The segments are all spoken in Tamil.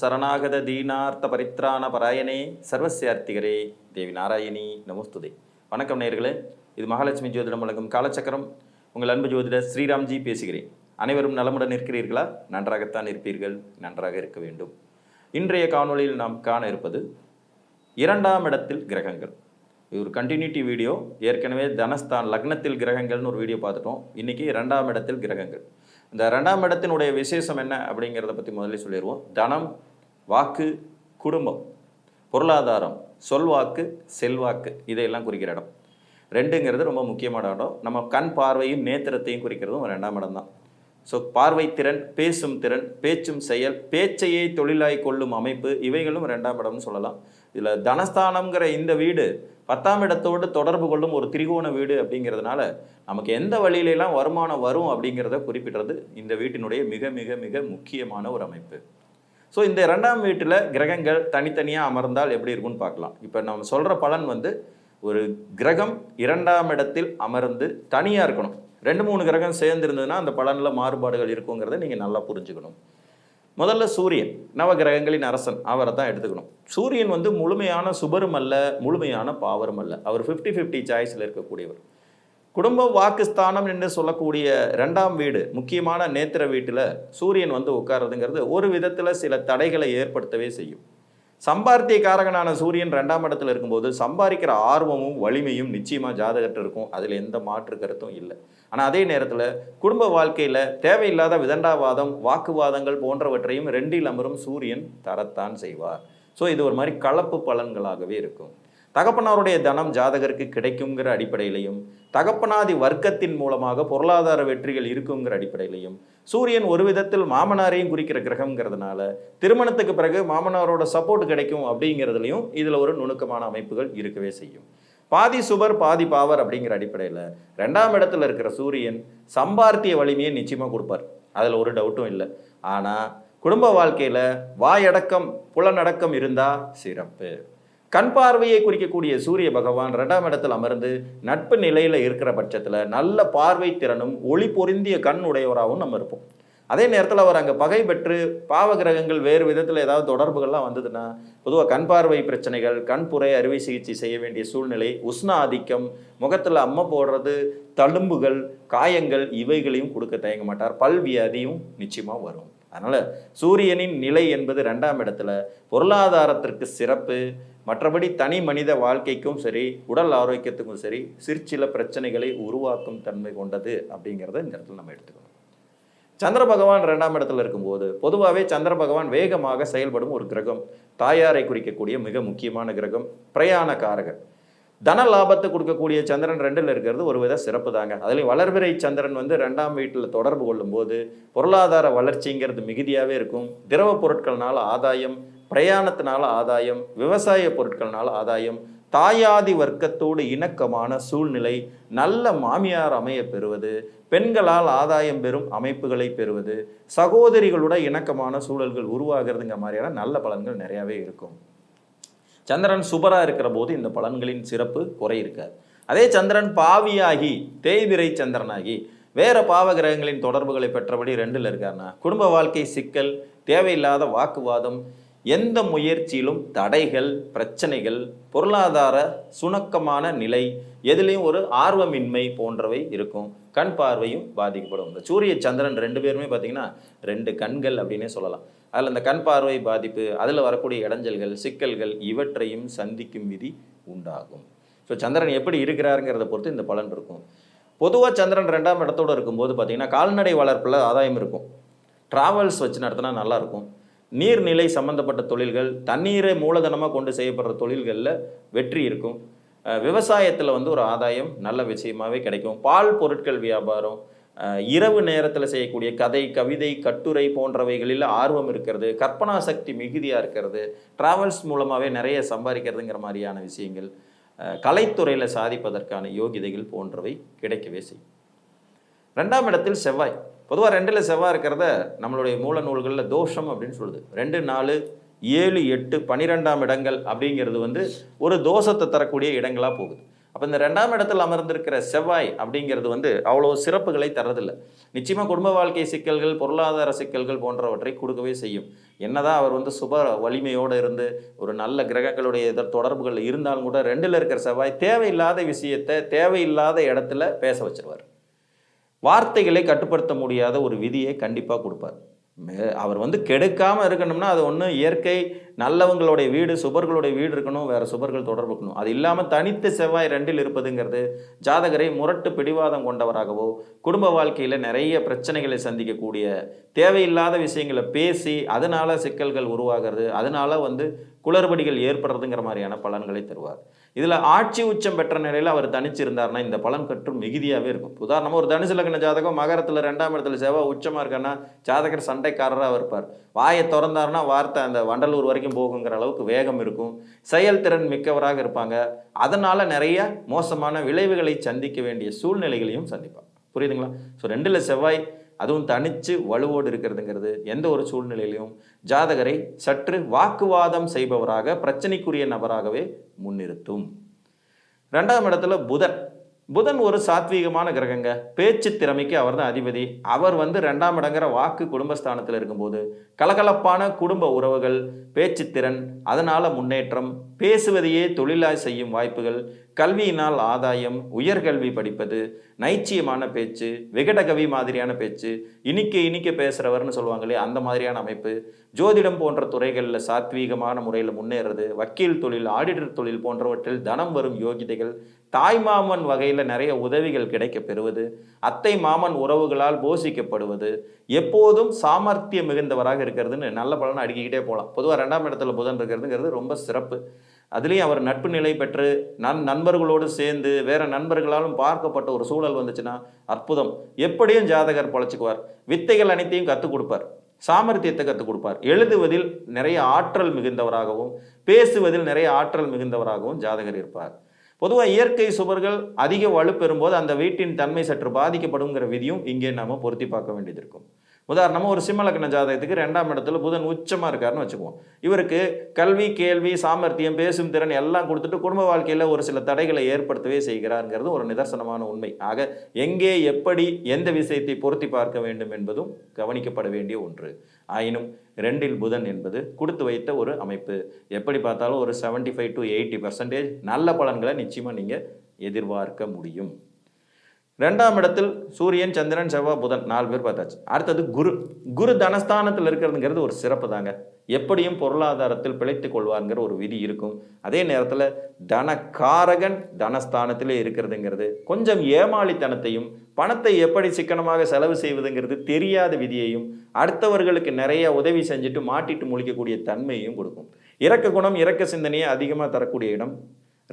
சரணாகத தீனார்த்த பரித்ராண பராயணே சர்வசியார்த்திகரே தேவி நாராயணி நமஸ்துதே. வணக்கம் நேர்களே இது மகாலட்சுமி ஜோதிடம் வழங்கும் காலச்சக்கரம். உங்கள் அன்பு ஜோதிடர் ஸ்ரீராம்ஜி பேசுகிறேன். அனைவரும் நலமுடன் இருக்கிறீர்களா? நன்றாகத்தான் இருப்பீர்கள். நன்றாக இருக்க வேண்டும். இன்றைய காணொளியில் நாம் காண இருப்பது இரண்டாம் இடத்தில் கிரகங்கள். இது ஒரு கண்டினியூட்டி வீடியோ ஏற்கனவே தனஸ்தான் லக்னத்தில் கிரகங்கள்னு ஒரு வீடியோ பார்த்துட்டோம். இன்னைக்கு இரண்டாம் இடத்தில் கிரகங்கள். இந்த ரெண்டாம் இடத்தினுடைய விசேஷம் என்ன அப்படிங்கிறத பற்றி முதல்ல சொல்லிடுவோம். தனம் வாக்கு குடும்பம் பொருளாதாரம் சொல்வாக்கு செல்வாக்கு இதையெல்லாம் குறிக்கிற இடம். ரெண்டுங்கிறது ரொம்ப முக்கியமான இடம். நம்ம கண் பார்வையும் நேத்திரத்தையும் குறிக்கிறதும் ரெண்டாம் இடம் தான். ஸோ பார்வை திறன் பேசும் திறன் பேச்சும் செயல் பேச்சையே தொழிலாய் கொள்ளும் அமைப்பு இவைகளும் ரெண்டாம் இடம்னு சொல்லலாம். இதில் தனஸ்தானம்ங்கிற இந்த வீடு பத்தாம் இடத்தோடு தொடர்பு கொள்ளும் ஒரு திரிகோண வீடு அப்படிங்கிறதுனால நமக்கு எந்த வழியிலெல்லாம் வருமானம் வரும் அப்படிங்கிறத குறிப்பிடுறது இந்த வீட்டினுடைய மிக மிக மிக முக்கியமான ஒரு அமைப்பு. ஸோ இந்த இரண்டாம் வீட்டில் கிரகங்கள் தனித்தனியாக அமர்ந்தால் எப்படி இருக்கும்னு பார்க்கலாம். இப்போ நம்ம சொல்கிற பலன் வந்து ஒரு கிரகம் இரண்டாம் இடத்தில் அமர்ந்து தனியாக இருக்கணும். ரெண்டு மூணு கிரகம் சேர்ந்துருந்ததுன்னா அந்த பலனில் மாறுபாடுகள் இருக்குங்கிறத நீங்கள் நல்லா புரிஞ்சுக்கணும். முதல்ல சூரியன் நவகிரகங்களின் அரசன் அவரை தான் எடுத்துக்கணும். சூரியன் வந்து முழுமையான சுபரும் அல்ல முழுமையான பாவரும் அல்ல. அவர் ஃபிஃப்டி ஃபிஃப்டி சாய்ஸில் இருக்கக்கூடியவர். குடும்ப வாக்குஸ்தானம் என்று சொல்லக்கூடிய ரெண்டாம் வீடு முக்கியமான நேத்திர வீட்டில் சூரியன் வந்து உட்கார்றதுங்கிறது ஒரு விதத்தில் சில தடைகளை ஏற்படுத்தவே செய்யும். சம்பார்த்திய காரகனான சூரியன் ரெண்டாம் இடத்துல இருக்கும்போது சம்பாதிக்கிற ஆர்வமும் வலிமையும் நிச்சயமாக ஜாதகத்தில் இருக்கும். அதில் எந்த மாற்று கருத்தும் இல்லை. ஆனால் அதே நேரத்தில் குடும்ப வாழ்க்கையில் தேவையில்லாத விதண்டாவாதம் வாக்குவாதங்கள் போன்றவற்றையும் ரெண்டில் அமரும் சூரியன் தரத்தான் செய்வார். ஸோ இது ஒரு மாதிரி கலப்பு பலன்களாகவே இருக்கும். தகப்பனாருடைய தனம் ஜாதகருக்கு கிடைக்குங்கிற அடிப்படையிலையும் தகப்பனாதி வர்க்கத்தின் மூலமாக பொருளாதார வெற்றிகள் இருக்குங்கிற அடிப்படையிலையும் சூரியன் ஒரு விதத்தில் மாமனாரையும் குறிக்கிற கிரகங்கிறதுனால திருமணத்துக்கு பிறகு மாமனாரோட சப்போர்ட் கிடைக்கும் அப்படிங்கிறதுலையும் இதில் ஒரு நுணுக்கமான அமைப்புகள் இருக்கவே செய்யும். பாதி சுபர் பாதி பாவர் அப்படிங்கிற அடிப்படையில் ரெண்டாம் இடத்துல இருக்கிற சூரியன் சம்பார்த்திய வலிமையை நிச்சயமாக கொடுப்பார். அதில் ஒரு டவுட்டும் இல்லை. ஆனால் குடும்ப வாழ்க்கையில் வாயடக்கம் புலனடக்கம் இருந்தால் சிறப்பு. கண் பார்வையை குறிக்கக்கூடிய சூரிய பகவான் ரெண்டாம் இடத்தில் அமர்ந்து நட்பு நிலையில் இருக்கிற பட்சத்தில் நல்ல பார்வை திறனும் ஒளி பொருந்திய கண் உடையவராகவும் நம்ம இருப்போம். அதே நேரத்தில் அவர் அங்கே பகை பெற்று பாவ கிரகங்கள் வேறு விதத்தில் ஏதாவது தொடர்புகள்லாம் வந்ததுன்னா பொதுவாக கண் பார்வை பிரச்சனைகள் கண்புரை அறுவை சிகிச்சை செய்ய வேண்டிய சூழ்நிலை உஷ்ண ஆதிக்கம் முகத்தில் அம்மை போடுறது தழும்புகள் காயங்கள் இவைகளையும் கொடுக்க தயங்க மாட்டார். பல்வியாதியும் நிச்சயமாக வரும். அதனால் சூரியனின் நிலை என்பது ரெண்டாம் இடத்துல. பொருளாதாரத்திற்கு சிறப்பு. மற்றபடி தனி மனித வாழ்க்கைக்கும் சரி உடல் ஆரோக்கியத்துக்கும் சரி சிற்சில பிரச்சனைகளை உருவாக்கும் தன்மை கொண்டது அப்படிங்கிறத இந்த இடத்துல நம்ம எடுத்துக்கணும். சந்திர பகவான் ரெண்டாம் இடத்துல இருக்கும்போது பொதுவாகவே சந்திர பகவான் வேகமாக செயல்படும் ஒரு கிரகம். தாயாரை குறிக்கக்கூடிய மிக முக்கியமான கிரகம் பிரயாண காரகர் தன லாபத்தை கொடுக்கக்கூடிய சந்திரன் ரெண்டில் இருக்கிறது ஒரு வித சிறப்பு தாங்க. அதுலேயும் வளர்பிறை சந்திரன் வந்து ரெண்டாம் வீட்டில் தொடர்பு கொள்ளும்போது பொருளாதார வளர்ச்சிங்கிறது மிகுதியாகவே இருக்கும். திரவ பொருட்கள்னால ஆதாயம் பிரயாணத்தினால ஆதாயம் விவசாய பொருட்கள்னால ஆதாயம் தாயாதி வர்க்கத்தோடு இணக்கமான சூழ்நிலை நல்ல மாமியார் அமைய பெறுவது பெண்களால் ஆதாயம் பெறும் அமைப்புகளை பெறுவது சகோதரிகளோட இணக்கமான சூழல்கள் உருவாகிறதுங்க மாதிரியான நல்ல பலன்கள் நிறையாவே இருக்கும். சந்திரன் சுபராக இருக்கிற போது இந்த பலன்களின் சிறப்பு குறை இருக்காது. அதே சந்திரன் பாவியாகி தேய்விரை சந்திரனாகி வேற பாவ கிரகங்களின் தொடர்புகளை பெற்றபடி ரெண்டில் இருக்காருன்னா குடும்ப வாழ்க்கை சிக்கல் தேவையில்லாத வாக்குவாதம் எந்த முயற்சியிலும் தடைகள் பிரச்சனைகள் பொருளாதார சுணக்கமான நிலை எதுலேயும் ஒரு ஆர்வமின்மை போன்றவை இருக்கும். கண் பார்வையும் பாதிக்கப்படும். இந்த சூரிய சந்திரன் ரெண்டு பேருமே பார்த்தீங்கன்னா ரெண்டு கண்கள் அப்படின்னே சொல்லலாம். அதில் அந்த கண் பார்வை பாதிப்பு அதில் வரக்கூடிய இடைஞ்சல்கள் சிக்கல்கள் இவற்றையும் சந்திக்கும் விதி உண்டாகும். ஸோ சந்திரன் எப்படி இருக்கிறாருங்கிறத பொறுத்து இந்த பலன் இருக்கும். பொதுவாக சந்திரன் ரெண்டாம் இடத்தோடு இருக்கும்போது பார்த்தீங்கன்னா கால்நடை வளர்ப்பில் ஆதாயம் இருக்கும். ட்ராவல்ஸ் வச்சு நடத்தினா நல்லாயிருக்கும் நீர்நிலை சம்பந்தப்பட்ட தொழில்கள் தண்ணீரை மூலதனமாக கொண்டு செய்யப்படுற தொழில்களில் வெற்றி இருக்கும். விவசாயத்தில் வந்து ஒரு ஆதாயம் நல்ல விஷயமாகவே கிடைக்கும். பால் பொருட்கள் வியாபாரம் இரவு நேரத்தில் செய்யக்கூடிய கதை கவிதை கட்டுரை போன்றவைகளில் ஆர்வம் இருக்கிறது கற்பனா சக்தி மிகுதியாக இருக்கிறது ட்ராவல்ஸ் மூலமாகவே நிறைய சம்பாதிக்கிறதுங்கிற மாதிரியான விஷயங்கள் கலைத்துறையில் சாதிப்பதற்கான யோகிதைகள் போன்றவை கிடைக்கவே செய்யும். ரெண்டாம் இடத்தில் செவ்வாய். பொதுவாக ரெண்டில் செவ்வாய் இருக்கிறத நம்மளுடைய மூல நூல்களில் தோஷம் அப்படின்னு சொல்லுது. ரெண்டு நாலு ஏழு எட்டு பனிரெண்டாம் இடங்கள் அப்படிங்கிறது வந்து ஒரு தோஷத்தை தரக்கூடிய இடங்களாக போகுது. அப்போ இந்த ரெண்டாம் இடத்தில் அமர்ந்திருக்கிற செவ்வாய் அப்படிங்கிறது வந்து அவ்வளோ சிறப்புகளை தரதில்லை நிச்சயமாக குடும்ப வாழ்க்கை சிக்கல்கள் பொருளாதார சிக்கல்கள் போன்றவற்றை கொடுக்கவே செய்யும். என்னதான் அவர் வந்து சுப வலிமையோடு இருந்து ஒரு நல்ல கிரகங்களுடைய எதிர் தொடர்புகள் இருந்தாலும் கூட ரெண்டில் இருக்கிற செவ்வாய் தேவையில்லாத விஷயத்தை தேவையில்லாத இடத்துல பேச வச்சிருவார். வார்த்தைகளை கட்டுப்படுத்த முடியாத ஒரு விதியை கண்டிப்பாக கொடுப்பார். மே- அவர் வந்து கெடுக்காமல் இருக்கணும்னா அது ஒன்று இயற்கை நல்லவங்களுடைய வீடு சுபர்களுடைய வீடு இருக்கணும் வேற சுபர்கள் தொடர்பு இருக்கணும். அது இல்லாமல் தனித்த செவ்வாய் ரெண்டில் இருப்பதுங்கிறது ஜாதகரை முரட்டு பிடிவாதம் கொண்டவராகவோ குடும்ப வாழ்க்கையில் நிறைய பிரச்சனைகளை சந்திக்கக்கூடிய தேவையில்லாத விஷயங்களை பேசி அதனால சிக்கல்கள் உருவாகிறது அதனால வந்து குளறுபடிகள் ஏற்படுறதுங்கிற மாதிரியான பலன்களை தருவார். இதில் ஆட்சி உச்சம் பெற்ற நிலையில் அவர் தனிச்சு இருந்தார்னா இந்த பலன் கற்றும் மிகுதியாகவே இருக்கும். உதாரணமாக ஒரு தனுசு லக்ன ஜாதகம் மகரத்தில் ரெண்டாம் இடத்துல செவ்வாய் உச்சமாக இருக்கான்னா ஜாதகர் சண்டைக்காரராக இருப்பார். வாயை திறந்தாருன்னா வார்த்தை அந்த வண்டலூர் வரைக்கும் போகுங்கிற அளவுக்கு வேகம் இருக்கும். செயல்திறன் மிக்கவராக இருப்பாங்க. அதனால் நிறைய மோசமான விளைவுகளை சந்திக்க வேண்டிய சூழ்நிலைகளையும் சந்திப்பாங்க. புரியுதுங்களா? ஸோ ரெண்டில் செவ்வாய் அதுவும் தனிச்சு வலுவோடு இருக்கிறதுங்கிறது எந்த ஒரு சூழ்நிலையிலையும் ஜாதகரை சற்று வாக்குவாதம் செய்பவராக பிரச்சனைக்குரிய நபராகவே முன்னிறுத்தும். ரெண்டாம் இடத்துல புதன். புதன் ஒரு சாத்வீகமான கிரகங்க. பேச்சு திறமைக்கு அவர் தான் அதிபதி. அவர் வந்து ரெண்டாம் இடங்கிற வாக்கு குடும்பஸ்தானத்தில் இருக்கும்போது கலகலப்பான குடும்ப உறவுகள் பேச்சுத்திறன் அதனால முன்னேற்றம் பேசுவதையே தொழிலாய் செய்யும் வாய்ப்புகள் கல்வியினால் ஆதாயம் உயர்கல்வி படிப்பது நைச்சியமான பேச்சு விகடகவி மாதிரியான பேச்சு இனிக்க இனிக்க பேசுகிறவர்னு சொல்லுவாங்களே அந்த மாதிரியான அமைப்பு. ஜோதிடம் போன்ற துறைகளில் சாத்வீகமான முறையில் முன்னேறது வக்கீல் தொழில் ஆடிட்டர் தொழில் போன்றவற்றில் தனம் வரும் யோகிதைகள் தாய் மாமன் வகையில் நிறைய உதவிகள் கிடைக்க பெறுவது அத்தை மாமன் உறவுகளால் போஷிக்கப்படுவது எப்போதும் சாமர்த்தியம் மிகுந்தவராக இருக்கிறதுன்னு நல்ல பலனை அடுக்கிக்கிட்டே போகலாம் பொதுவாக ரெண்டாம் இடத்துல புதன் இருக்கிறதுங்கிறது ரொம்ப சிறப்பு. அதுலேயும் அவர் நட்பு நிலை பெற்று நன் நண்பர்களோடு சேர்ந்து வேற நண்பர்களாலும் பார்க்கப்பட்ட ஒரு சூழல் வந்துச்சுன்னா அற்புதம். எப்படியும் ஜாதகர் பொழைச்சிக்குவார். வித்தைகள் அனைத்தையும் கற்றுக் கொடுப்பார். சாமர்த்தியத்தை கற்றுக் கொடுப்பார். எழுதுவதில் நிறைய ஆற்றல் மிகுந்தவராகவும் பேசுவதில் நிறைய ஆற்றல் மிகுந்தவராகவும் ஜாதகர் இருப்பார். பொதுவாக இயற்கை சுவர்கள் அதிக வலுப்பெறும்போது அந்த வீட்டின் தன்மை சற்று பாதிக்கப்படுங்கிற விதியும் இங்கே நாம் பொருத்தி பார்க்க வேண்டியது இருக்கும். உதாரணமாக ஒரு சிம்மலக்கண ஜாதகத்துக்கு ரெண்டாம் இடத்துல புதன் உச்சமாக இருக்காருன்னு வச்சுக்குவோம். இவருக்கு கல்வி கேள்வி சாமர்த்தியம் பேசும் திறன் எல்லாம் கொடுத்துட்டு குடும்ப வாழ்க்கையில் ஒரு சில தடைகளை ஏற்படுத்தவே செய்கிறாருங்கிறது ஒரு நிதர்சனமான உண்மை. ஆக எங்கே எப்படி எந்த விஷயத்தை பொருத்தி பார்க்க வேண்டும் என்பதும் கவனிக்கப்பட வேண்டிய ஒன்று. ஆயினும் ரெண்டில் புதன் என்பது கொடுத்து வைத்த ஒரு அமைப்பு. எப்படி பார்த்தாலும் ஒரு 75 ஃபைவ் டு எயிட்டி பர்சன்டேஜ் நல்ல பலன்களை நிச்சயமாக நீங்கள் எதிர்பார்க்க முடியும். ரெண்டாம் இடத்தில் சூரியன் சந்திரன் செவ்வாய் புதன் நாலு பேர் பார்த்தாச்சு. அடுத்தது குரு. குரு தனஸ்தானத்தில் இருக்கிறதுங்கிறது ஒரு சிறப்பு தாங்க. எப்படியும் பொருளாதாரத்தில் பிழைத்து கொள்வாருங்கிற ஒரு விதி இருக்கும். அதே நேரத்தில் தனக்காரகன் தனஸ்தானத்திலே இருக்கிறதுங்கிறது கொஞ்சம் ஏமாளித்தனத்தையும் பணத்தை எப்படி சிக்கனமாக செலவு செய்வதுங்கிறது தெரியாத விதியையும் அடுத்தவர்களுக்கு நிறைய உதவி செஞ்சுட்டு மாட்டிட்டு முழிக்கக்கூடிய தன்மையையும் கொடுக்கும். இரக்க குணம் இரக்க சிந்தனையை அதிகமாக தரக்கூடிய இடம்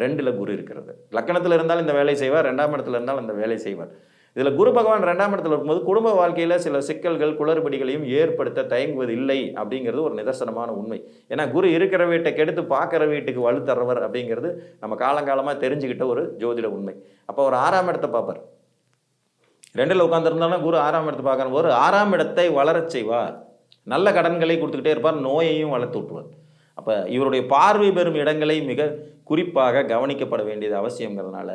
ரெண்டில் குரு இருக்கிறது. லக்கணத்தில் இருந்தால் இந்த வேலை செய்வார் ரெண்டாம் இடத்துல இருந்தால் அந்த வேலை செய்வார். இதில் குரு பகவான் ரெண்டாம் இடத்துல இருக்கும்போது குடும்ப வாழ்க்கையில் சில சிக்கல்கள் குளறுபடிகளையும் ஏற்படுத்த தயங்குவது இல்லை அப்படிங்கிறது ஒரு நிதர்சனமான உண்மை. ஏன்னா குரு இருக்கிற வீட்டை கெடுத்து பார்க்குற வீட்டுக்கு வலு தர்றவர் அப்படிங்கிறது நம்ம காலங்காலமாக தெரிஞ்சுக்கிட்ட ஒரு ஜோதிட உண்மை. அப்போ ஒரு ஆறாம் இடத்தை பார்ப்பார். ரெண்டில் உட்காந்துருந்தாலும் குரு ஆறாம் இடத்தை பார்க்கணும் ஒரு ஆறாம் இடத்தை வளரச் செய்வார். நல்ல கடன்களை கொடுத்துக்கிட்டே இருப்பார் நோயையும் வளர்த்து விட்டுவார் அப்போ இவருடைய பார்வை பெறும் இடங்களை மிக குறிப்பாக கவனிக்கப்பட வேண்டியது அவசியங்கிறதுனால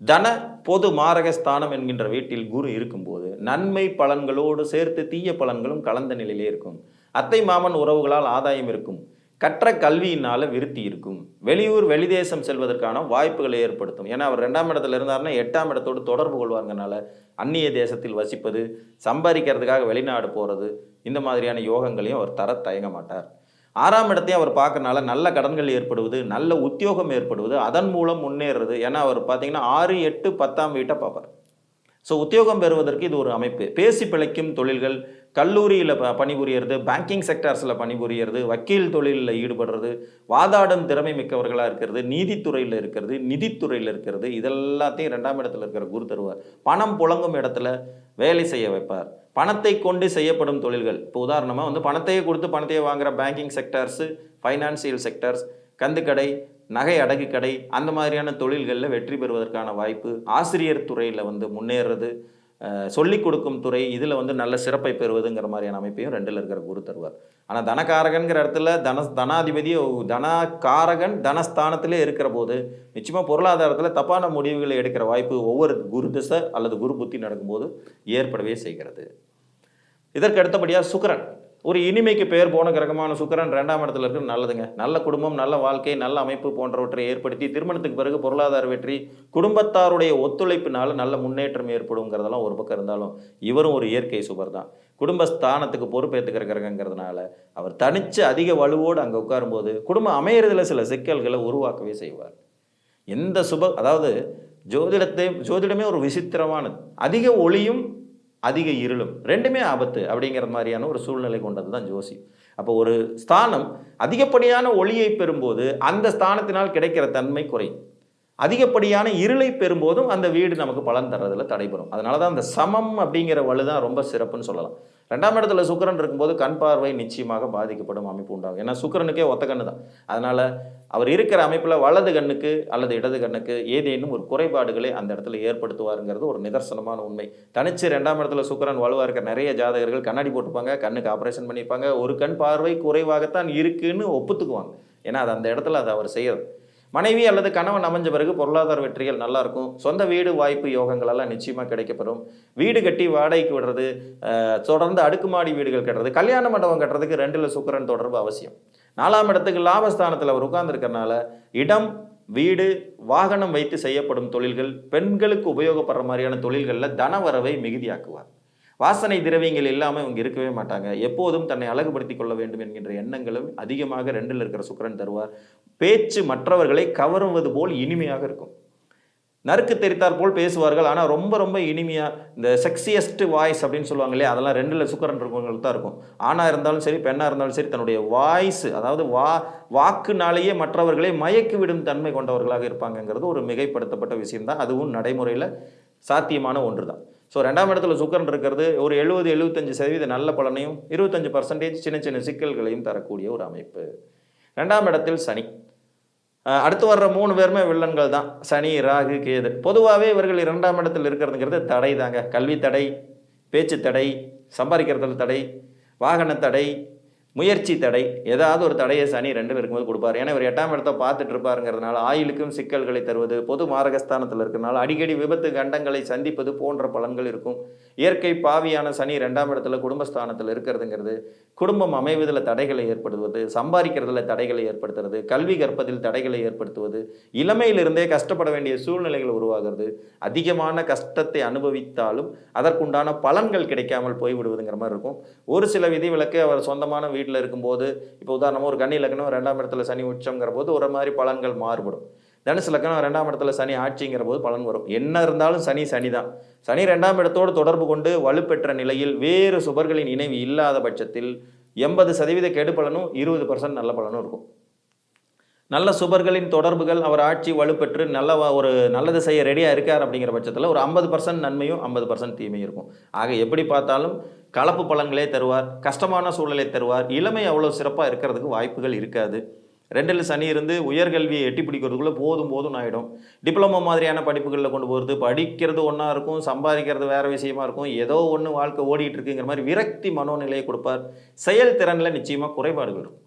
தன பொது மாரகஸ்தானம் என்கின்ற வீட்டில் குரு இருக்கும்போது நன்மை பலன்களோடு சேர்த்து தீய பலன்களும் கலந்த நிலையிலே இருக்கும். அத்தை மாமன் உறவுகளால் ஆதாயம் இருக்கும். கற்ற கல்வியினால விருத்தி இருக்கும். வெளியூர் வெளிதேசம் செல்வதற்கான வாய்ப்புகளை ஏற்படுத்தும். ஏன்னா அவர் ரெண்டாம் இடத்துல இருந்தாருன்னா எட்டாம் இடத்தோடு தொடர்பு கொள்வாங்கனால அந்நிய தேசத்தில் வசிப்பது சம்பாதிக்கிறதுக்காக வெளிநாடு போகிறது இந்த மாதிரியான யோகங்களையும் அவர் தர தயங்க மாட்டார். ஆறாம் இடத்தையும் அவர் பார்க்கறனால நல்ல கடன்கள் ஏற்படுவது நல்ல உத்தியோகம் ஏற்படுவது அதன் மூலம் முன்னேறுறது ஏன்னா அவர் பார்த்தீங்கன்னா ஆறு எட்டு பத்தாம் வீட்டை பார்ப்பார். ஸோ உத்தியோகம் பெறுவதற்கு இது ஒரு அமைப்பு. பேசி பிழைக்கும் தொழில்கள் கல்லூரியில் ப பணிபுரியறது பேங்கிங் செக்டார்ஸில் பணிபுரியறது வக்கீல் தொழிலில் ஈடுபடுறது வாதாடும் திறமை மிக்கவர்களாக இருக்கிறது நீதித்துறையில் இருக்கிறது நிதித்துறையில் இருக்கிறது இதெல்லாத்தையும் ரெண்டாம் இடத்துல இருக்கிற குரு தருவார். பணம் புழங்கும் இடத்துல வேலை செய்ய வைப்பார். பணத்தை கொண்டு செய்யப்படும் தொழில்கள். இப்போ உதாரணமாக வந்து பணத்தையே கொடுத்து பணத்தையே வாங்குகிற பேங்கிங் செக்டார்ஸு ஃபைனான்சியல் செக்டார்ஸ் கந்துக்கடை நகை அடகு கடை அந்த மாதிரியான தொழில்களில் வெற்றி பெறுவதற்கான வாய்ப்பு ஆசிரியர் துறையில் வந்து முன்னேறது சொல்லிக் கொடுக்கும் துறை இதில் வந்து நல்ல சிறப்பை பெறுவதுங்கிற மாதிரியான அமைப்பையும் ரெண்டில் இருக்கிற குரு தருவார். ஆனால் தனகாரகன்கிற இடத்துல தன தனாதிபதி தனகாரகன் தனஸ்தானத்திலே இருக்கிற போது நிச்சயமாக பொருளாதாரத்தில் தப்பான முடிவுகளை எடுக்கிற வாய்ப்பு ஒவ்வொரு குரு திசை அல்லது குரு புத்தி நடக்கும்போது ஏற்படவே செய்கிறது. இதற்கு அடுத்தபடியாக சுக்கரன். ஒரு இனிமைக்கு பெயர் போன கிரகமான சுக்கரன் ரெண்டாம் இடத்துல இருக்கிறது நல்லதுங்க. நல்ல குடும்பம் நல்ல வாழ்க்கை நல்ல அமைப்பு போன்றவற்றை ஏற்படுத்தி திருமணத்துக்கு பிறகு பொருளாதார வெற்றி குடும்பத்தாருடைய ஒத்துழைப்பினால நல்ல முன்னேற்றம் ஏற்படுங்கிறதெல்லாம் ஒரு பக்கம் இருந்தாலும் இவரும் ஒரு இயற்கை சுபர் தான் குடும்பஸ்தானத்துக்கு பொறுப்பேற்றுக்கிற கிரகங்கிறதுனால அவர் தனிச்சு அதிக வலுவோடு அங்கே உட்காரும்போது குடும்பம் அமையறதுல சில சிக்கல்களை உருவாக்கவே செய்வார். எந்த சுப அதாவது ஜோதிடத்தை ஜோதிடமே ஒரு விசித்திரமானது. அதிக ஒளியும் அதிக இருளும். ரெண்டுமே ஆபத்து அப்படிங்கிற மாதிரியான ஒரு சூழ்நிலை கொண்டது தான் ஜோசி. அப்போ ஒரு ஸ்தானம் அதிகப்படியான ஒளியை பெறும்போது அந்த ஸ்தானத்தினால் கிடைக்கிற தன்மை குறையும். அதிகப்படியான இருளை பெறும்போதும் அந்த வீடு நமக்கு பலன் தர்றதுல தடைபெறும் அதனால தான் அந்த சமம் அப்படிங்கிற வலு தான் ரொம்ப சிறப்புன்னு சொல்லலாம். ரெண்டாம் இடத்துல சுக்கிரன் இருக்கும்போது கண் பார்வை நிச்சயமாக பாதிக்கப்படும் அமைப்பு உண்டாகும். ஏன்னா சுக்கரனுக்கே ஒத்த கண்ணு தான் அதனால அவர் இருக்கிற அமைப்பில் வலது கண்ணுக்கு அல்லது இடது கண்ணுக்கு ஏதேனும் ஒரு குறைபாடுகளை அந்த இடத்துல ஏற்படுத்துவாருங்கிறது ஒரு நிதர்சனமான உண்மை. தனிச்சு ரெண்டாம் இடத்துல சுக்கரன் வலுவாக இருக்க நிறைய ஜாதகர்கள் கண்ணாடி போட்டுப்பாங்க கண்ணுக்கு ஆப்ரேஷன் பண்ணியிருப்பாங்க ஒரு கண் பார்வை குறைவாகத்தான் இருக்குன்னு ஒப்புத்துக்குவாங்க. ஏன்னா அது அந்த இடத்துல அதை அவர் செய்யறது. மனைவி அல்லது கணவன் அமைஞ்ச பிறகு பொருளாதார வெற்றிகள் நல்லா இருக்கும் சொந்த வீடு வாய்ப்பு யோகங்கள் எல்லாம் நிச்சயமாக கிடைக்கப்பெறும். வீடு கட்டி வாடகைக்கு விடுறது தொடர்ந்து அடுக்குமாடி வீடுகள் கட்டுறது கல்யாண மண்டபம் கட்டுறதுக்கு ரெண்டில் சுக்கிரன் தொடர்பு அவசியம். நாலாம் இடத்துக்கு லாபஸ்தானத்தில் அவர் உட்கார்ந்துருக்கறனால இடம் வீடு வாகனம் வைத்து செய்யப்படும் தொழில்கள் பெண்களுக்கு உபயோகப்படுற மாதிரியான தொழில்களில் தனவரவை மிகுதியாக்குவார். வாசனை திரவியங்கள் இல்லாமல் இவங்க இருக்கவே மாட்டாங்க. எப்போதும் தன்னை அழகுபடுத்திக் கொள்ள வேண்டும் என்கின்ற எண்ணங்களும் அதிகமாக ரெண்டில் இருக்கிற சுக்கரன் தருவார். பேச்சு மற்றவர்களை கவருவது போல் இனிமையாக இருக்கும். நறுக்கு தெரித்தார் போல் பேசுவார்கள். ஆனால் ரொம்ப ரொம்ப இனிமையாக இந்த செக்ஸியஸ்ட் வாய்ஸ் அப்படின்னு சொல்லுவாங்க இல்லையா? அதெல்லாம் ரெண்டில் சுக்கரன் இருக்கவங்களுக்கு தான் இருக்கும். ஆணாக இருந்தாலும் சரி பெண்ணாக இருந்தாலும் சரி தன்னுடைய வாய்ஸ் அதாவது வா வாக்குனாலேயே மற்றவர்களை மயக்கி விடும் தன்மை கொண்டவர்களாக இருப்பாங்கங்கிறது ஒரு மிகைப்படுத்தப்பட்ட விஷயம்தான். அதுவும் நடைமுறையில் சாத்தியமான ஒன்று தான் ஸோ ரெண்டாம் இடத்துல சுக்கரன் இருக்கிறது ஒரு எழுபது எழுபத்தஞ்சு சதவீத நல்ல பலனையும் இருபத்தஞ்சு பர்சன்டேஜ் சின்ன சின்ன சிக்கல்களையும் தரக்கூடிய ஒரு அமைப்பு. ரெண்டாம் இடத்தில் சனி. அடுத்து வர்ற மூணு பேருமே வில்லன்கள் தான். சனி ராகு கேது. பொதுவாகவே இவர்கள் இரண்டாம் இடத்தில் இருக்கிறதுங்கிறது தடை தாங்க கல்வி தடை பேச்சு தடை சம்பாதிக்கிறதுல தடை வாகன தடை முயற்சி தடை ஏதாவது ஒரு தடையை சனி ரெண்டில் இருக்கும்போது கொடுப்பார். ஏன்னா இவர் எட்டாம் இடத்தை பார்த்துட்டு இருப்பாருங்கிறதுனால ஆயுளுக்கும் சிக்கல்களை தருவது பொது மாரகஸ்தானத்தில் இருக்கிறனால அடிக்கடி விபத்து கண்டங்களை சந்திப்பது போன்ற பலன்கள் இருக்கும். இயற்கை பாவியான சனி ரெண்டாம் இடத்துல குடும்பஸ்தானத்தில் இருக்கிறதுங்கிறது குடும்பம் அமைவதில் தடைகளை ஏற்படுத்துவது சம்பாதிக்கிறதுல தடைகளை ஏற்படுத்துறது கல்வி கற்பதில் தடைகளை ஏற்படுத்துவது இளமையிலிருந்தே கஷ்டப்பட வேண்டிய சூழ்நிலைகள் உருவாகிறது. அதிகமான கஷ்டத்தை அனுபவித்தாலும் அதற்குண்டான பலன்கள் கிடைக்காமல் போய்விடுவதுங்கிற மாதிரி இருக்கும். ஒரு சில விதிவிலக்கு அவர் சொந்தமான வீடு வீட்டில் இருக்கும்போது இப்போ உதாரணமாக ஒரு கன்னி லக்னம் ரெண்டாம் இடத்துல சனி உச்சங்கிற போது ஒரு மாதிரி பலன்கள் மாறுபடும். தனுசு லக்னம் ரெண்டாம் இடத்துல சனி ஆட்சிங்கிற போது பலன் வரும். என்ன இருந்தாலும் சனி சனி தான் சனி ரெண்டாம் இடத்தோடு தொடர்பு கொண்டு வலுப்பெற்ற நிலையில் வேறு சுபர்களின் இணைவு இல்லாத பட்சத்தில் எண்பது சதவீத கெடு பலனும் இருபது பர்சன்ட் நல்ல பலனும் இருக்கும். நல்ல சுபர்களின் தொடர்புகள் அவர் ஆட்சி வலுப்பெற்று நல்ல ஒரு நல்லது செய்ய ரெடியாக இருக்கார் அப்படிங்கிற பட்சத்தில் ஒரு ஐம்பது பர்சன்ட் நன்மையும் ஐம்பது பர்சன்ட் தீமையும் இருக்கும். ஆக எப்படி பார்த்தாலும் கலப்பு பழங்களே தருவார் கஷ்டமான சூழலை தருவார் இளமை அவ்வளோ சிறப்பாக இருக்கிறதுக்கு வாய்ப்புகள் இருக்காது. ரெண்டில் சனி இருந்து உயர்கல்வியை எட்டி பிடிக்கிறதுக்குள்ளே போதும் போதும் ஆகிடும் டிப்ளமோ மாதிரியான படிப்புகளில் கொண்டு போகிறது படிக்கிறது ஒன்றா இருக்கும் சம்பாதிக்கிறது வேறு விஷயமா இருக்கும் ஏதோ ஒன்று வாழ்க்கை ஓடிட்டு இருக்குங்கிற மாதிரி விரக்தி மனோநிலையை கொடுப்பார். செயல்திறனில் நிச்சயமாக குறைபாடுகள் இருக்கும்.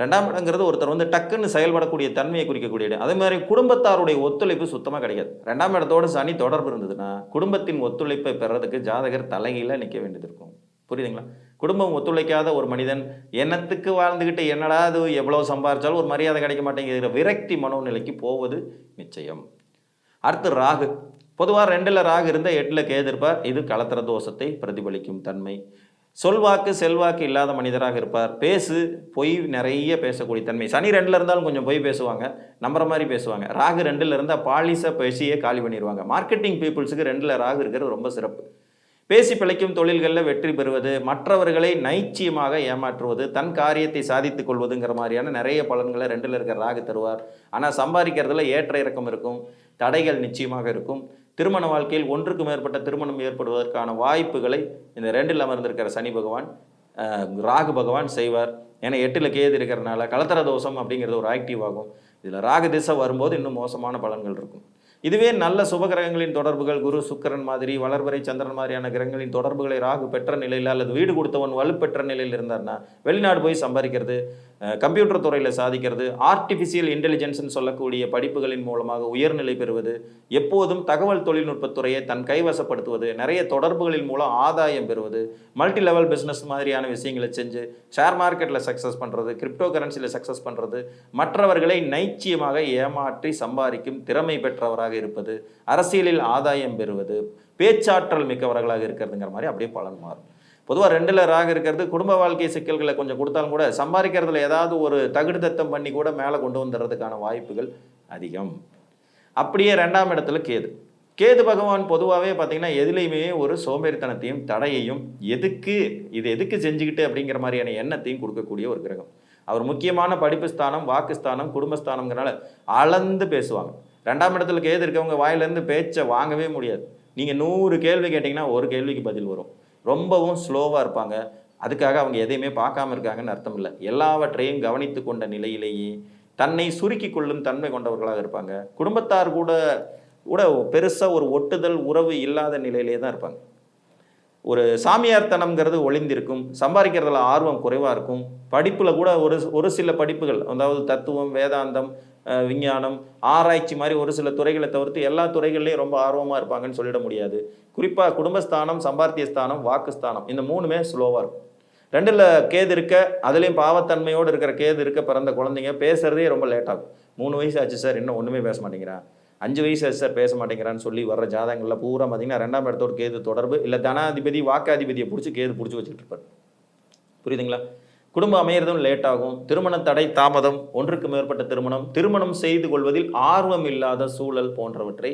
ரெண்டாம் இடங்கிறது ஒருத்தர் வந்து டக்குன்னு செயல்படக்கூடிய தன்மையை குறிக்கக்கூடிய இடம். அதே மாதிரி குடும்பத்தாருடைய ஒத்துழைப்பு சுத்தமாக கிடைக்காது. ரெண்டாம் இடத்தோடு சனி தொடர்பு இருந்ததுன்னா குடும்பத்தின் ஒத்துழைப்பை பெறதுக்கு ஜாதகர் தலைகீழாக நிற்க வேண்டியது இருக்கும். புரியுதுங்களா? குடும்பம் ஒத்துழைக்காத ஒரு மனிதன் எண்ணத்துக்கு வாழ்ந்துக்கிட்டு என்னடா அது எவ்வளோ சம்பாரிச்சாலும் ஒரு மரியாதை கிடைக்க மாட்டேங்கிற விரக்தி மனோநிலைக்கு போவது நிச்சயம். அடுத்து ராகு. பொதுவாக ரெண்டில் ராகு இருந்தால் எட்டில் கேது இருப்பார். இது கலத்திர தோஷத்தை பிரதிபலிக்கும் தன்மை. சொல்வாக்கு செல்வாக்கு இல்லாத மனிதராக இருப்பார். பேசு பொய் நிறைய பேசக்கூடிய தன்மை. சனி ரெண்டில் இருந்தாலும் கொஞ்சம் பொய் பேசுவாங்க நம்புற மாதிரி பேசுவாங்க. ராகு ரெண்டில் இருந்தால் பாலிச பேசியே காலி பண்ணிடுவாங்க மார்க்கெட்டிங் பீப்புள்ஸுக்கு ரெண்டில் ராகு இருக்கிறது ரொம்ப சிறப்பு. பேசி பிழைக்கும் தொழில்களில் வெற்றி பெறுவது மற்றவர்களை நைச்சியமாக ஏமாற்றுவது தன் காரியத்தை சாதித்துக் கொள்வதுங்கிற மாதிரியான நிறைய பலன்களை ரெண்டில் இருக்கிற ராகு தருவார். ஆனால் சம்பாதிக்கிறதுல ஏற்ற இறக்கம் இருக்கும் தடைகள் நிச்சயமாக இருக்கும். திருமண வாழ்க்கையில் ஒன்றுக்கு மேற்பட்ட திருமணம் ஏற்படுவதற்கான வாய்ப்புகளை இந்த ரெண்டில் அமர்ந்திருக்கிற சனி பகவான் ராகு பகவான் செய்வார். ஏன்னா எட்டில் கேது இருக்கிறனால கலத்தர தோஷம் அப்படிங்கிறது ஒரு ஆக்டிவ் ஆகும். இதில் ராகு திசை வரும்போது இன்னும் மோசமான பலன்கள் இருக்கும். இதுவே நல்ல சுபகிரகங்களின் தொடர்புகள் குரு சுக்கிரன் மாதிரி வளர்வரை சந்திரன் மாதிரியான கிரகங்களின் தொடர்புகளை ராகு பெற்ற நிலையில் அல்லது வீடு கொடுத்தவன் வலுப்பெற்ற நிலையில் இருந்தார்னா வெளிநாடு போய் சம்பாதிக்கிறது கம்ப்யூட்டர் துறையில் சாதிக்கிறது ஆர்டிஃபிஷியல் இன்டெலிஜென்ஸ்னு சொல்லக்கூடிய படிப்புகளின் மூலமாக உயர்நிலை பெறுவது எப்போதும் தகவல் தொழில்நுட்பத்துறையை தன் கைவசப்படுத்துவது நிறைய தொடர்புகளின் மூலம் ஆதாயம் பெறுவது மல்டி லெவல் பிஸ்னஸ் மாதிரியான விஷயங்களை செஞ்சு ஷேர் மார்க்கெட்டில் சக்ஸஸ் பண்ணுறது கிரிப்டோ கரன்சியில் சக்ஸஸ் பண்ணுறது மற்றவர்களை நைச்சியமாக ஏமாற்றி சம்பாதிக்கும் திறமை பெற்றவராக இருப்பது அரசியலில் ஆதாயம் பெறுவது பேச்சாற்றல் மிக்கவர்களாக இருக்கிறதுங்கிற மாதிரி அப்படியே பலன் மாறும். பொதுவாக ரெண்டில் ராக இருக்கிறது குடும்ப வாழ்க்கை சிக்கல்களை கொஞ்சம் கொடுத்தாலும் கூட சம்பாதிக்கிறதுல ஏதாவது ஒரு தகுடு தத்தம் பண்ணி கூட மேலே கொண்டு வந்துடுறதுக்கான வாய்ப்புகள் அதிகம். அப்படியே ரெண்டாம் இடத்துல கேது. கேது பகவான் பொதுவாகவே பார்த்தீங்கன்னா எதுலேயுமே ஒரு சோம்பேறித்தனத்தையும் தடையையும் எதுக்கு இது எதுக்கு செஞ்சுக்கிட்டு அப்படிங்கிற மாதிரியான எண்ணத்தையும் கொடுக்கக்கூடிய ஒரு கிரகம். அவர் முக்கியமான படிப்பு ஸ்தானம் வாக்கு ஸ்தானம் குடும்பஸ்தானம்ங்கிறனால அளந்து பேசுவாங்க. ரெண்டாம் இடத்துல கேது இருக்கவங்க வாயிலேருந்து பேச்சை வாங்கவே முடியாது. நீங்கள் நூறு கேள்வி கேட்டிங்கன்னா ஒரு கேள்விக்கு பதில் வரும். ரொம்பவும் ஸ்லோவாக இருப்பாங்க. அதுக்காக அவங்க எதையுமே பார்க்காம இருக்காங்கன்னு அர்த்தம் இல்லை. எல்லாவற்றையும் கவனித்து கொண்ட நிலையிலேயே தன்னை சுருக்கி கொள்ளும் தன்மை கொண்டவர்களாக இருப்பாங்க. குடும்பத்தார் கூட கூட பெருசாக ஒரு ஒட்டுதல் உறவு இல்லாத நிலையிலே தான் இருப்பாங்க. ஒரு சாமியார்த்தனம்ங்கிறது ஒளிந்திருக்கும். சம்பாதிக்கிறதுல ஆர்வம் குறைவாக இருக்கும். படிப்பில் கூட ஒரு ஒரு சில படிப்புகள் அதாவது தத்துவம் வேதாந்தம் விஞ்ஞானம் ஆராய்ச்சி மாதிரி ஒரு சில துறைகளை தவிர்த்து எல்லா துறைகள்லையும் ரொம்ப ஆர்வமாக இருப்பாங்கன்னு சொல்லிட முடியாது. குறிப்பாக குடும்பஸ்தானம் சம்பார்த்திய ஸ்தானம் வாக்குஸ்தானம் இந்த மூணுமே ஸ்லோவாக இருக்கும். ரெண்டில் கேது இருக்க அதுலேயும் பாவத்தன்மையோடு இருக்கிற கேது இருக்க பிறந்த குழந்தைங்க பேசுறதே ரொம்ப லேட் ஆகும். மூணு வயசு ஆச்சு சார் இன்னும் ஒன்றுமே பேச மாட்டேங்கிறான். அஞ்சு வயசு ஆச்சு சார் பேச மாட்டேங்கிறான்னு சொல்லி வர்ற ஜாதகங்களில் பூரா பார்த்தீங்கன்னா ரெண்டாம் இடத்தோட கேது தொடர்பு இல்லை தனாதிபதி வாக்காதிபதியை பிடிச்சி கேது பிடிச்சி வச்சுக்கிட்டு இருப்பார். புரியுதுங்களா? குடும்பம் அமையிறதும் லேட் ஆகும். திருமண தடை தாமதம் ஒன்றுக்கு மேற்பட்ட திருமணம் திருமணம் செய்து கொள்வதில் ஆர்வம் இல்லாத சூழல் போன்றவற்றை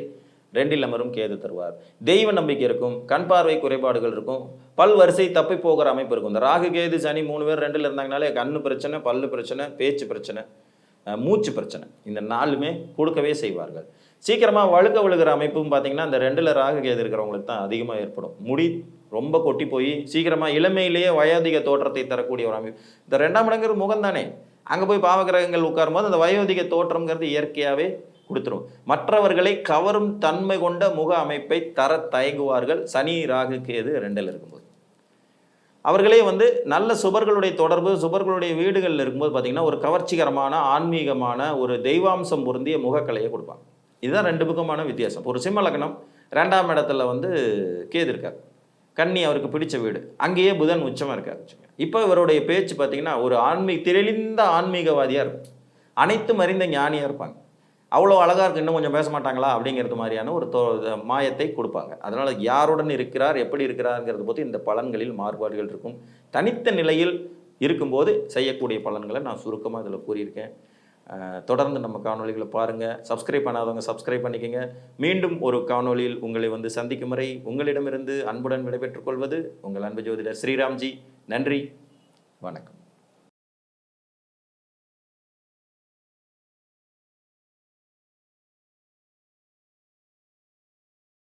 ரெண்டில் அமரும் கேது தருவார். தெய்வ நம்பிக்கை இருக்கும் கண் பார்வை குறைபாடுகள் இருக்கும் பல் வரிசை தப்பி போகிற அமைப்பு இருக்கும். இந்த ராகு கேது சனி மூணு பேர் ரெண்டில் இருந்தாங்கனாலே கண்ணு பிரச்சனை பல்லு பிரச்சனை பேச்சு பிரச்சனை மூச்சு பிரச்சனை. இந்த நாலுமே கொடுக்கவே செய்வார்கள். சீக்கிரமாக வழுக்க விழுகிற அமைப்பும் பார்த்தீங்கன்னா அந்த ரெண்டில் ராகு கேது இருக்கிறவங்களுக்கு தான் அதிகமாக ஏற்படும். முடி ரொம்ப கொட்டி போய் சீக்கிரமாக இளமையிலேயே வயோதிக தோற்றத்தை தரக்கூடிய ஒரு அமைப்பு. இந்த ரெண்டாம் இடங்கிறது முகம் தானே? அங்கே போய் பாவகிரகங்கள் உட்காரும்போது அந்த வயோதிக தோற்றம்ங்கிறது இயற்கையாகவே கொடுத்துரும். மற்றவர்களை கவரும் தன்மை கொண்ட முக அமைப்பை தர தயங்குவார்கள். சனி ராகு கேது ரெண்டில் இருக்கும்போது. அவர்களே வந்து நல்ல சுபர்களுடைய தொடர்பு சுபர்களுடைய வீடுகளில் இருக்கும்போது பார்த்தீங்கன்னா ஒரு கவர்ச்சிகரமான ஆன்மீகமான ஒரு தெய்வாம்சம் பொருந்திய முகக்கலையை கொடுப்பாங்க. இதுதான் ரெண்டு பக்கமான வித்தியாசம். ஒரு சிம்ம லக்னம் ரெண்டாம் இடத்துல வந்து கேது இருக்கார். கன்னி அவருக்கு பிடிச்ச வீடு. அங்கேயே புதன் உச்சமாக இருக்காரு. இப்போ இவருடைய பேச்சு பார்த்தீங்கன்னா ஒரு ஆன்மீக தெளிந்த ஆன்மீகவாதியாக இருக்கும் அனைத்தும் அறிந்த ஞானியாக இருப்பாங்க. அவ்வளோ அழகாக இருக்கு இன்னும் கொஞ்சம் பேச மாட்டாங்களா? அப்படிங்கிறது மாதிரியான ஒரு தோ மாயத்தை கொடுப்பாங்க. அதனால் யாருடன் இருக்கிறார் எப்படி இருக்கிறாருங்கிறது போது இந்த பலன்களில் மாறுபாடுகள் இருக்கும். தனித்த நிலையில் இருக்கும்போது செய்யக்கூடிய பலன்களை நான் சுருக்கமாக இதில் கூறியிருக்கேன். தொடர்ந்து நம்ம காணொளிகளை பாருங்கள் சப்ஸ்கிரைப் பண்ணாதவங்க சப்ஸ்கிரைப் பண்ணிக்கங்க. மீண்டும் ஒரு காணொளியில் உங்களை வந்து சந்திக்கும் வரை உங்களிடமிருந்து அன்புடன் விடைபெற்றுக் கொள்வது உங்கள் அன்பு ஜோதிடர் ஸ்ரீராம்ஜி. நன்றி. வணக்கம்.